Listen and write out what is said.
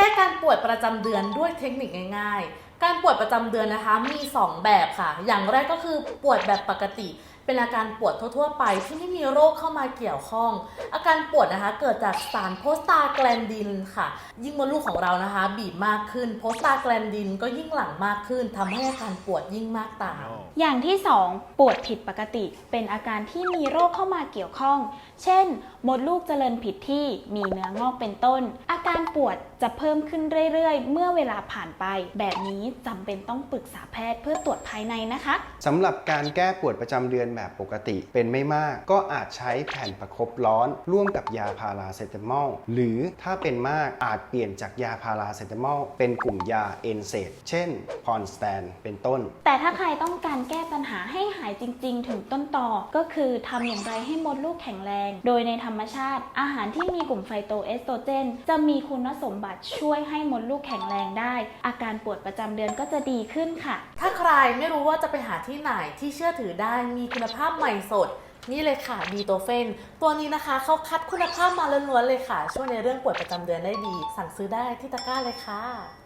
ก้การปวดประจำเดือนด้วยเทคนิคง่าย ๆ การปวดประจำเดือนนะคะมี 2 แบบค่ะ อย่างแรกก็คือปวดแบบปกติ เป็นอาการปวดทั่วๆไปที่ไม่มีโรคเข้ามาเกี่ยวข้อง อาการปวดนะคะเกิดจากสารโพสตาแกลนดินค่ะ ยิ่งมดลูกของเรานะคะ บีบมากขึ้นโพสตาแกลนดินก็ยิ่งหลั่งมากขึ้นทำให้อาการปวดยิ่งมากตาม อย่างที่ 2 ปวดผิดปกติเป็นอาการที่มีโรคเข้ามาเกี่ยวข้อง เช่น มดลูกเจริญผิดที่มีเนื้องอกเป็นต้น อาการปวดจะเพิ่มขึ้นเรื่อยๆ เมื่อเวลาผ่านไป แบบนี้จำเป็นต้องปรึกษาแพทย์เพื่อตรวจภายในนะคะ สำหรับการแก้ปวดประจำเดือนแบบปกติ เป็นไม่มากก็อาจใช้แผ่นประคบร้อน ร่วมกับยาพาราเซตามอลหรือถ้าเป็นมากอาจเปลี่ยนจากยาพาราเซตามอลเป็นกลุ่มยาเอนเซดเช่นพอนสแตนเป็นต้น แต่ถ้าใครต้องการแก้ปัญหาให้หายจริง ๆ ถึงต้นต่อ ก็คือทำอย่างไรให้มดลูกแข็งแรง โดยในธรรมชาติ อาหารที่มีกลุ่มไฟโตเอสโตรเจน จะมีคุณสมบัติช่วยให้มดลูกแข็งแรงได้ อาการปวดประจำเดือนก็จะดีขึ้นค่ะ ถ้าใครไม่รู้ว่าจะไปหาที่ไหนที่เชื่อถือได้มีคุณณภาพใหม่สด นี่เลยค่ะดีโตเฟนตัวนี้นะคะเขาคัดคุณภาพมาล้วนๆเลยค่ะ ช่วยในเรื่องปวดประจำเดือนได้ดี สั่งซื้อได้ที่ตะกร้าเลยค่ะ